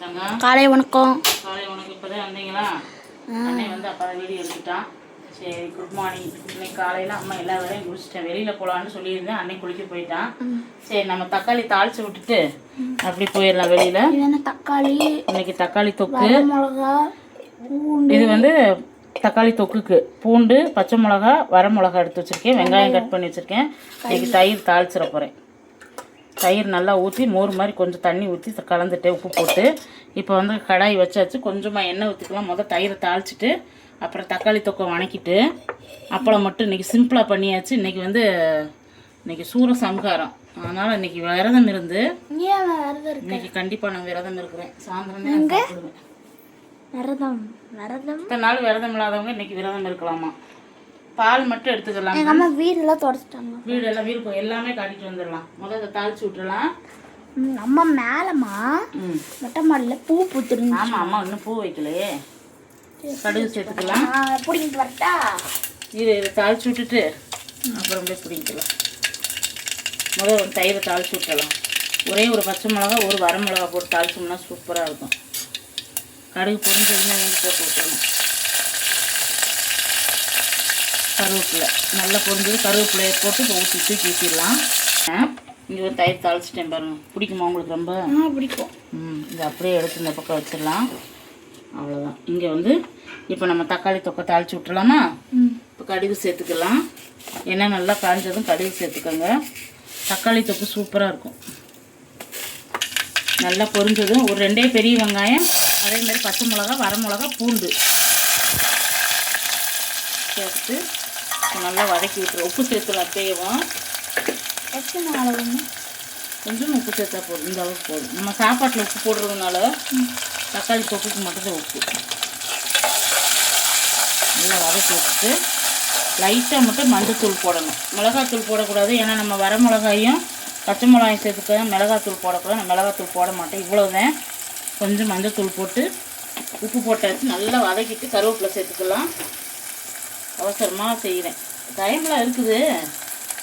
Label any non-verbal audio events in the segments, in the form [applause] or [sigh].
காலை வணக்கம். காலை உனக்கு இப்போதான் வந்தீங்களா? அண்ணே வந்து அப்போ வீடியோ எடுத்துட்டான். சரி குட் மார்னிங் இன்னைக்கு காலையில் அம்மா எல்லா வேலையும் முடிச்சிட்டேன். வெளியில் போகலான்னு சொல்லியிருந்தேன். அன்னைக்கு குளிக்க போயிட்டான். சரி நம்ம தக்காளி தாளிச்சு விட்டுட்டு அப்படி போயிடலாம் வெளியில். தக்காளி? இன்னைக்கு தக்காளி தொக்கு. இது வந்து தக்காளி தொக்குக்கு. பூண்டு பச்சை மிளகா வர மிளகா எடுத்து வச்சுருக்கேன். வெங்காயம் கட் பண்ணி வச்சுருக்கேன். இன்னைக்கு தயிர் தாளிச்சிட போகிறேன் தயிர் நல்லா ஊற்றி மோர் மாதிரி கொஞ்சம் தண்ணி ஊற்றி கலந்துட்டு உப்பு போட்டு இப்போ வந்து கடாய் வச்சாச்சு. கொஞ்சமாக எண்ணெய் ஊற்றிக்கலாம் முதல் தயிரை தாளிச்சிட்டு அப்புறம் தக்காளி தொக்கை வணக்கிட்டு அப்பளம் மட்டும் இன்றைக்கி சிம்பிளாக பண்ணியாச்சு. இன்றைக்கி வந்து இன்னைக்கு சூர சம்ஹாரம் அதனால் இன்னைக்கு விரதம் இருந்து இன்னைக்கு கண்டிப்பாக நான் விரதம் இருக்கிறேன். சாயந்தரம் விரதம். விரதம்? இத்தனை நாள் விரதம் இல்லாதவங்க இன்னைக்கு விரதம் இருக்கலாமா? பால் மட்டும் எடுத்துக்கலாம் எங்கள் அம்மா வீடெல்லாம் தொடச்சிட்டாங்க. வீடு எல்லாம் வீடு எல்லாமே காட்டிட்டு வந்துடலாம். முதல்ல தாளிச்சு விட்டுறலாம் ம், அம்மா மேலம்மா மொட்டை மாடியில் பூ பூத்துருங்க ஆமாம் அம்மா இன்னும் பூ வைக்கலையே. கடுகு சேர்த்துக்கலாம். பிடிங்கிட்டு வரட்டா? இது இதை தாளிச்சு விட்டுட்டு அப்புறம் போய் பிடிக்கலாம் முதல்ல தயிரை தாளிச்சு விட்டுறலாம் ஒரே ஒரு பச்சை மிளகா ஒரு வர மிளகா போட்டு தாளிச்சோம்னா சூப்பராக இருக்கும். கடுகு வந்து போட்டு விட்டுறணும் கருவேப்பிலை. நல்லா பொரிஞ்சது கருவேப்பிலையை போட்டு இப்போ ஊற்றி தூக்கி ஊற்றிடலாம் இங்கே ஒரு தயிர் தாளிச்சிட்டேன் பாருங்க. பிடிக்குமா உங்களுக்கு ரொம்ப? பிடிக்கும். ம் இது அப்படியே எடுத்து இந்த பக்கம் வச்சிடலாம். அவ்வளோதான் இங்கே வந்து இப்போ நம்ம தக்காளி தொக்கை தாளிச்சு விட்டுலாமா இப்போ கடுகு சேர்த்துக்கலாம். எண்ணெய் நல்லா காஞ்சதும் கடுகு சேர்த்துக்கோங்க. தக்காளி தொக்கு சூப்பராக இருக்கும். நல்லா பொரிஞ்சதும் ஒரு ரெண்டே பெரிய வெங்காயம் அதே மாதிரி பச்சை மிளகா வர மிளகா பூண்டு. சேர்த்து நல்லா வதக்கி விட்டுரு. உப்பு சேர்த்துலாம் அப்பேவும் எத்தனை அளவுங்க கொஞ்சம் உப்பு சேர்த்தா போதும். இந்த அளவுக்கு போதும். நம்ம சாப்பாட்டில் உப்பு போடுறதுனால தக்காளி தொக்குக்கு மட்டும்தான் உப்பு. நல்லா வதக்கி விட்டுட்டு லைட்டாக மட்டும் மஞ்சத்தூள் போடணும். மிளகாத்தூள் போடக்கூடாது. ஏன்னா நம்ம வர மிளகாயும் பச்சை மிளகாயும் சேர்த்துக்க மிளகாத்தூள் போடக்கூடாது. நான் மிளகாத்தூள் போட மாட்டேன். இவ்வளோதான் கொஞ்சம் மஞ்சத்தூள் போட்டு உப்பு போட்டாச்சு. நல்லா வதக்கிட்டு கருவேப்பிலை சேர்த்துக்கலாம். அவசரமாக செய்கிறேன் டைம்லாம் இருக்குது.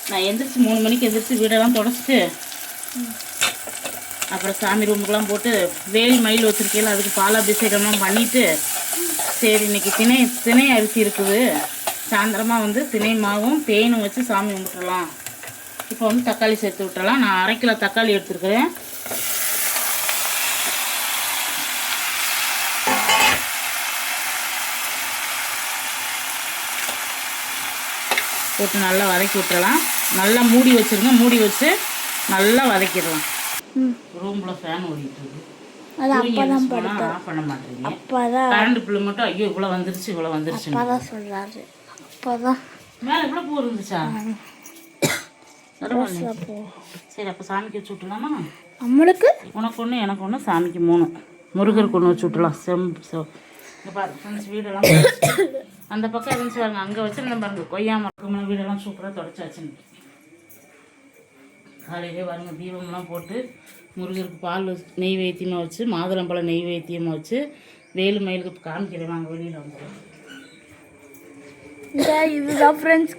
நான் எந்திரிச்சு மூணு மணிக்கு எந்திரிச்சு வீடெல்லாம் தொடச்சிட்டு அப்புறம் சாமி ரூமுக்கெல்லாம் போட்டு வேலி மயில் வச்சுருக்கேன் அதுக்கு பாலாபிஷேகம்லாம் பண்ணிவிட்டு சரி இன்னைக்கு திணை திணை அரிசி இருக்குது. சாயந்தரமாக வந்து திணை மாவும் தேனும் வச்சு சாமி கும்பிட்டுறலாம் இப்போ வந்து தக்காளி சேர்த்து விட்டுறலாம். நான் அரை கிலோ தக்காளி எடுத்துருக்குறேன். போட்டு நல்லா வதக்கி விட்டுறலாம். நல்லா மூடி வச்சிருங்க. மூடி வச்சு நல்லா வதக்கிடலாம். ரூமில் ஃபேன் ஓடிட்டு இருக்கு. அது தூங்கி அப்பா தான் எழுந்திரிச்சோன்னா ஆஃப் பண்ண மாட்டேங்க அப்பா தான் கரண்ட் பில்லு மட்டும் ஐயோ இவ்வளோ வந்துருச்சு இவ்வளோ வந்துருச்சு அப்பா தான் சொல்கிறாரு அப்பா தான் மேலே இவ்வளோ பூ இருந்துச்சா? சரி அப்போ சாமிக்கு வச்சு விட்டுலாமா நம்மளுக்கு உனக்கு ஒன்று எனக்கு ஒன்று சாமிக்கு மூணு. முருகருக்கு ஒன்று வச்சு விட்டுலாம் செம் செ இங்கே பாரு ஃப்ரெண்ட்ஸ் வீடெல்லாம். [coughs] அந்த பக்கம் இருந்துச்சு பாருங்க அங்கே வச்சுருந்தேன் பாருங்க கொய்யா மரக்கமான வீடெல்லாம் சூப்பராக தொடச்சாச்சுன்னு காலையிலே பாருங்க தீபம்லாம் போட்டு முருகருக்கு பால் நெய் வைத்தியமாக வச்சு மாதுளம்பழம் நெய் வைத்தியமாக வச்சு வேலு மயிலுக்கு காமிக்கிறேன். வாங்க வெளியில் இந்த இதுதான் ஃப்ரெண்ட்ஸ்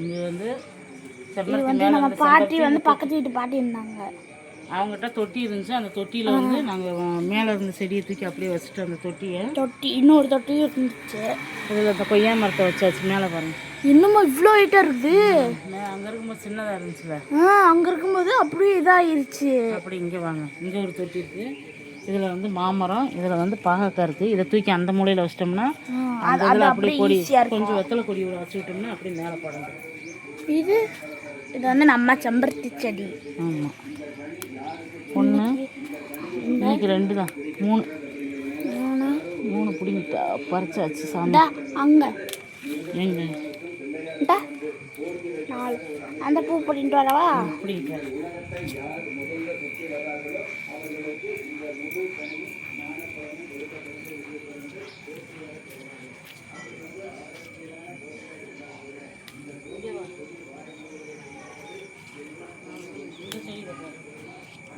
இங்கே வந்து இது வந்து பாட்டி வந்து பக்கத்து வீட்டு பாட்டி இருந்தாங்க. அவங்ககிட்ட தொட்டி இருந்துச்சு. அந்த தொட்டியில் வந்து நாங்கள் மேலே இருந்த செடியை தூக்கி அப்படியே வச்சுட்டு அந்த தொட்டியை தொட்டி இன்னொரு தொட்டி இருந்துச்சு. அதில் அந்த கொய்யா மரத்தை வச்சாச்சு. மேலே பாருங்க. இன்னமும் இவ்வளோ ஹைட்டாக இருக்குது அங்கே இருக்கும்போது சின்னதாக இருந்துச்சுல. ஆ அங்கே இருக்கும்போது அப்படியே இதாயிருச்சு. அப்படி இங்கே வாங்க. இங்கே ஒரு தொட்டி இருக்குது இதில் வந்து மாமரம் இதில் வந்து பாகக்காய் இருக்குது இதை தூக்கி அந்த மூலையில் வச்சிட்டோம்னா அந்த இதில் அப்படி கொடி கொஞ்சம் வெத்தலை கொடி வச்சு விட்டோம்னா அப்படி மேலே படங்கும் இது இது வந்து நம்ம செம்பருத்தி செடி. ஆமாம் ஒன்று இன்னைக்கு ரெண்டு தான். மூணு. மூணு. மூணு பிடிங்கி பறிச்சாச்சு சாமி. அங்க. எங்க? நாலு. அந்த பூ போட்டிட்டு வரவா? பிடிங்கிட்டு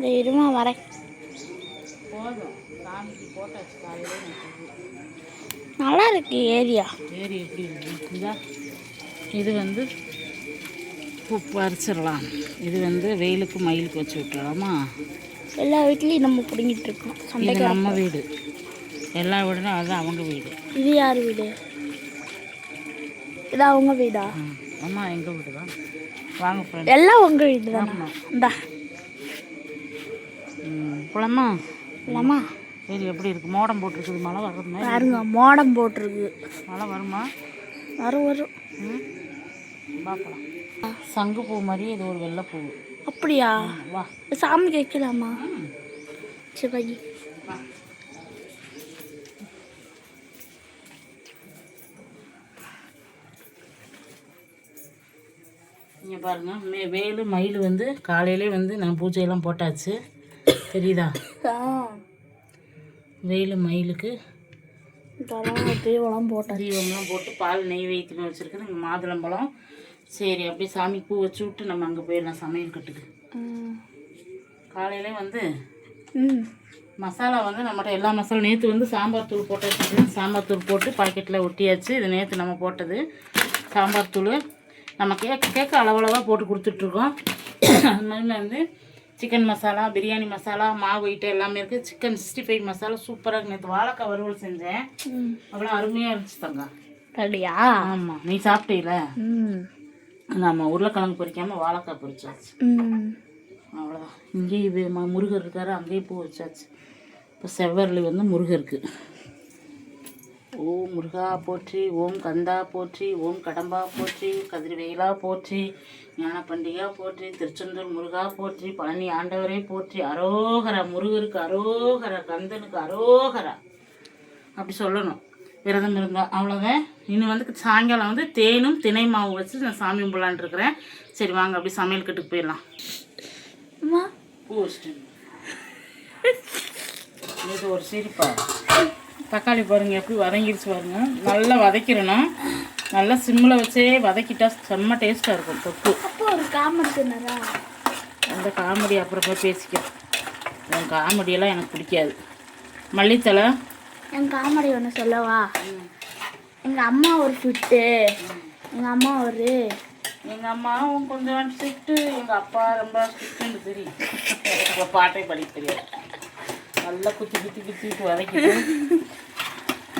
இந்த இருமா வரேன். போதும். சாமிக்கு போட்டாச்சு காலையில நல்லா இருக்கு ஏரியா. ஏரி எப்படி இருக்கு? இதா வந்து பறிச்சிடலாம் இது வந்து வெயிலுக்கு மயிலுக்கு வச்சு விட்டுறலாமா எல்லா வீட்லேயும் நம்ம பிடிங்கிட்டு இருக்கோம். இது நம்ம வீடு. எல்லா வீடுனா அதுதான் அவங்க வீடு. இது யார் வீடு? இது அவங்க வீடா? ம். அம்மா எங்கள் வீடு தான் வாங்க எல்லாம் உங்க வீடு தானே ஆமாம் இந்தா. ம் போலாமா இல்லாமா சரி எப்படி இருக்கு? மோடம் போட்டிருக்குது மழை மாதிரி. பாருங்க மோடம் போட்டிருக்கு. மழை வருமா? வரும் வரும். பார்க்கலாம் சங்கு பூ மாதிரி இது ஒரு வெள்ளை பூ. அப்படியா? வா. சாமிக்கு வைக்கலாமா? சரி வை. இங்கே பாருங்க மே வேலு மயில் வந்து காலையிலே வந்து நான் பூஜையெல்லாம் போட்டாச்சு. தெரியுதா? வேலு மயிலுக்கு. தீவனம் போட்டேன். தீபம்லாம் போட்டு பால் நெய் வைத்தியமாக வச்சுருக்கேன் இங்கே மாதுளம்பழம் சரி அப்படியே சாமி பூ வச்சு விட்டு நம்ம அங்கே போயிடலாம் சமையல் கட்டுக்கு. காலையிலே வந்து மசாலா வந்து நம்மகிட்ட எல்லா மசாலா நேற்று வந்து சாம்பார் தூள் போட்டு சாம்பார் தூள் போட்டு பாக்கெட்டில் ஒட்டியாச்சு. இது நேற்று நம்ம போட்டது. சாம்பார் தூள். நம்ம கேக் கேட்க அளவளவாக போட்டு கொடுத்துட்ருக்கோம். [coughs] அது மாதிரி வந்து சிக்கன் மசாலா பிரியாணி மசாலா மாவு ஐட்டம் எல்லாமே இருக்குது சிக்கன் சிக்ஸ்டி ஃபைவ் மசாலா சூப்பராக இருக்கு. நேற்று வாழைக்காய் வறுவல் செஞ்சேன். அவ்வளோ அருமையாக இருந்துச்சு தங்க. அப்படியா? ஆமாம் நீ சாப்பிட்டீல? நம்ம உருளைக்கிழங்கு பொரிக்காமல் வாழைக்காய் பொரிச்சாச்சு ம். அவ்வளோதான் ம- முருகர் இருக்காரு அங்கேயும் பூ வச்சாச்சு. இப்போ செவ்வரளி வந்து முருகருக்கு. ஓம் முருகா போற்றி ஓம் கந்தா போற்றி ஓம் கடம்பா போற்றி கதிர்வேலா போற்றி ஞான பண்டிகா போற்றி திருச்செந்தூர் முருகா போற்றி பழனி ஆண்டவரே போற்றி. அரோகரா முருகருக்கு அரோகரா கந்தனுக்கு அரோகரா. அப்படி சொல்லணும். விரதம் இருந்தால் அவ்வளோதான் இன்னும் வந்து சாயங்காலம் வந்து தேனும் தினை மாவு வச்சு நான் சாமி கும்பிடலான்னு இருக்கிறேன். சரி வாங்க அப்படி சமையல் கட்டுக்கு போயிடலாம். பூ வச்சுட்டு இது ஒரு சிரிப்பா? தக்காளி பாருங்க எப்படி வதங்கிருச்சு பாருங்க. நல்லா வதக்கிடணும். நல்லா சிம்மில் வச்சே வதக்கிட்டா செம்ம டேஸ்ட்டாக இருக்கும் தொக்கு. அப்போ ஒரு காமெடி அந்த காமெடி அப்புறமா பேசிக்கிறேன். உன் காமெடியெல்லாம் எனக்கு பிடிக்காது. மல்லித்தலை? என் காமெடி ஒன்று சொல்லவா? எங்கள் அம்மா ஒரு ஃபிட்டு எங்கள் அம்மா ஒரு எங்கள் அம்மாவும் கொஞ்சம் ஸ்ட்ரிக்ட்டு எங்கள் அப்பா ரொம்ப ஸ்ட்ரிக்ட்டுன்னு தெரியும். பாட்டை படிக்க தெரியாது. நல்லா குத்தி குத்தி குத்திட்டு வதக்கிட்டு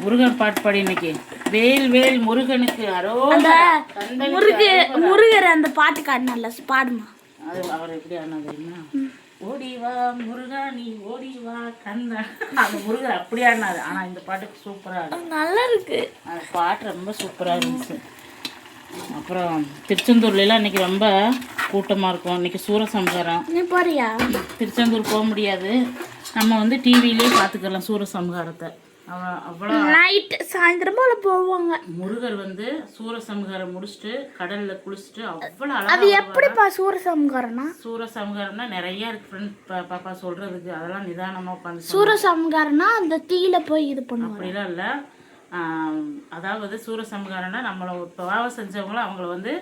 முருகன் பாட்டு பாடி இன்னைக்கு. வேல் வேல் முருகனுக்கு அரோ முருகு முருகர் அந்த பாட்டு காட்டினால பாடுமா? அது அவர் எப்படி ஆனது தெரியுமா? ஓடி வா முருகா நீ ஓடி வா கந்தா. அந்த முருகர் அப்படி ஆடினாரு. ஆனால் இந்த பாட்டுக்கு சூப்பராக நல்லா இருக்கு அந்த பாட்டு ரொம்ப சூப்பராக இருந்துச்சு. அப்புறம் திருச்செந்தூர்லாம் இன்னைக்கு ரொம்ப கூட்டமாக இருக்கும். இன்னைக்கு சூரசம்ஹாரம். நீ போறியா? திருச்செந்தூர் போக முடியாது. நம்ம வந்து டிவிலே பார்த்துக்கலாம் சூரசம்ஹாரத்தை அவ- அவ்வளோ நைட்டு சாயந்தரம் போல போவாங்க. முருகர் வந்து சூரசம்ஹாரம் முடிச்சுட்டு கடல்ல குளிச்சுட்டு அவ்வளோ அது எப்படிப்பா சூரசம்காரனா சூரசம்ஹாரம்னா நிறைய இருக்கு ஃப்ரெண்ட் பாப்பா சொல்றதுக்கு. அதெல்லாம் நிதானமா உட்காந்து சூரசம்காரனா அந்த தீயில போய் இது பண்ணுவாங்க அப்படிலாம் இல்லை. அதாவது சூரசம்ஹாரம்னா நம்மளை பாவம் செஞ்சவங்களும் அவங்கள வந்து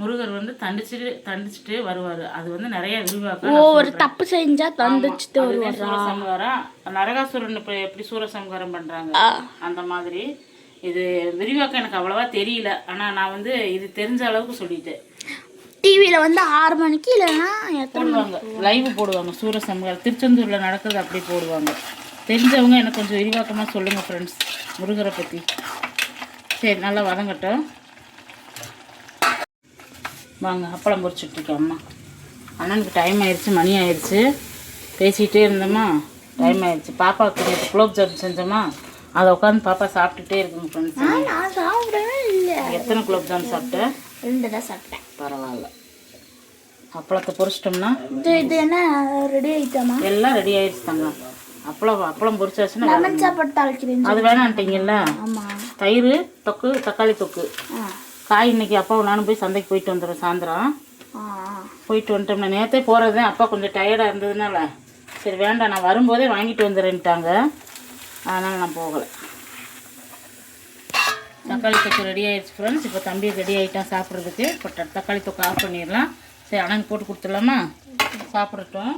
முருகர் வந்து தண்டிச்சுட்டு தண்டிச்சுட்டு வருவார். அது வந்து நிறைய விரிவாக்கம் ஓ ஒரு தப்பு செஞ்சா தந்துச்சுட்டு வருவார்? சூரசம்ஹாரம் நரகாசுரன் இப்போ எப்படி சூரசம்ஹாரம் பண்றாங்க? அந்த மாதிரி. இது விரிவாக்கம் எனக்கு அவ்வளவா தெரியல. ஆனா நான் வந்து இது தெரிஞ்ச அளவுக்கு சொல்லிட்டேன். டிவியில வந்து ஆறு மணிக்கு இல்லைன்னா போடுவாங்க. லைவ் போடுவாங்க. சூரசம்ஹாரம். திருச்செந்தூர்ல நடக்கிறது அப்படி போடுவாங்க. தெரிஞ்சவங்க எனக்கு கொஞ்சம் விரிவாக்கமா சொல்லுங்க ஃப்ரெண்ட்ஸ் முருகரை பத்தி. சரி நல்லா வதங்கட்டும் வாங்க அப்பளம் பொரிச்சுட்டு இருக்கேன் அம்மா. அண்ணனுக்கு டைம் ஆயிடுச்சு மணி ஆயிடுச்சு. பேசிகிட்டே இருந்தோமா? டைம் ஆயிடுச்சு. பாப்பாவுக்கு நேற்று குலோப் ஜாம் செஞ்சோமா? அதை உட்காந்து பாப்பா சாப்பிட்டுட்டே இருக்குங்க ஃப்ரெண்ட்ஸ் எத்தனை குலோப் ஜாம் சாப்பிட்டேன் ரெண்டு தான் சாப்பிட்டேன். பரவாயில்ல. அப்பளத்தை பொரிச்சிட்டோம்னா? இது இது என்ன ரெடி ஆயிட்டாமா? எல்லாம் ரெடி ஆயிடுச்சு தங்கம். அப்பளம் அப்பளம் பொரிச்சாச்சுன்னா லெமன் சாப்பாடு தாளிக்கிறேன் அது வேணான்ட்டீங்கல்ல? ஆமா. தயிர் தொக்கு தக்காளி தொக்கு. காய் இன்னைக்கு அப்பாவும் நானும் போய் சந்தைக்கு போயிட்டு வந்துடுறோம் சாயந்தரம். போயிட்டு வந்துட்டோம்னா நேற்றே போகிறது அப்பா கொஞ்சம் டயர்டாக இருந்ததுனால. சரி வேண்டாம். நான் வரும்போதே வாங்கிட்டு வந்துடுறேன்ட்டாங்க. அதனால் நான் போகலை. தக்காளி தொக்கு ரெடி ஆயிடுச்சு ஃப்ரெண்ட்ஸ் இப்போ தம்பி ரெடி ஆகிட்டான் சாப்பிட்றதுக்கு. இப்போ தக்காளி தொக்கு ஆஃப் பண்ணிடலாம். சரி அண்ணனுக்கு போட்டு கொடுத்துடலாமா? சாப்பிட்றட்டும்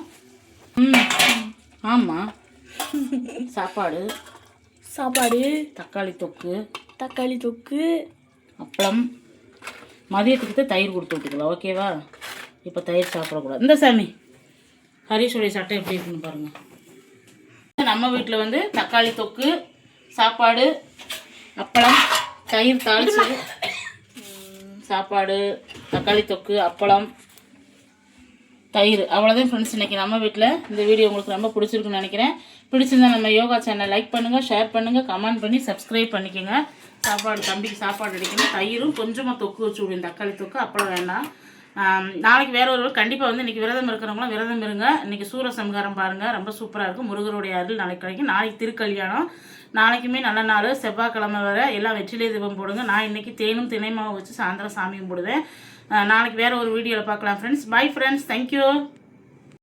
ம். ஆமாம் சாப்பாடு. சாப்பாடு. தக்காளி தொக்கு. தக்காளி தொக்கு. அப்பளம். மதியத்துக்கு தயிர் கொடுத்து விட்டுக்கலாம் ஓகேவா இப்போ தயிர் சாப்பிடக்கூடாது. இந்த சாமி ஹரிஷோடைய சட்டை எப்படி இருக்குன்னு பாருங்கள் நம்ம வீட்டில் வந்து தக்காளி தொக்கு சாப்பாடு அப்பளம் தயிர் தாளிச்சு. [laughs] சாப்பாடு தக்காளி தொக்கு அப்பளம் தயிர். அவ்வளோதான் ஃப்ரெண்ட்ஸ் இன்றைக்கி நம்ம வீட்டில் இந்த வீடியோ உங்களுக்கு ரொம்ப பிடிச்சிருக்குன்னு நினைக்கிறேன். பிடிச்சிருந்தா நம்ம யோகா சேனல் லைக் பண்ணுங்கள் ஷேர் பண்ணுங்கள் கமெண்ட் பண்ணி சப்ஸ்கிரைப் பண்ணிக்கோங்க. சாப்பாடு தம்பிக்கு சாப்பாடு அடிக்கணும். தயிரும் கொஞ்சமாக தொக்கு வச்சு விடுவேன் தக்காளி தொக்கு அப்புறம் வேண்டாம். நாளைக்கு வேற ஒரு கண்டிப்பாக வந்து இன்றைக்கி விரதம் இருக்கிறவங்களாம் விரதம் இருங்க. இன்றைக்கி சூரசம்ஹாரம் பாருங்கள் ரொம்ப சூப்பராக இருக்கும். முருகருடைய அருள் நாளைக்கு கிடைக்கும். நாளைக்கு திருக்கல்யாணம். நாளைக்குமே நல்ல நாள். செவ்வாய்க்கிழமை வர எல்லாம் வெற்றிலை தீபம் போடுங்க. நான் இன்றைக்கி தேனும் தினை மாவு வச்சு சாயந்தரம் சாமியும் போடுவேன். நாளைக்கு வேறு ஒரு வீடியோவில் பார்க்கலாம் ஃப்ரெண்ட்ஸ் பை ஃப்ரெண்ட்ஸ் தேங்க்யூ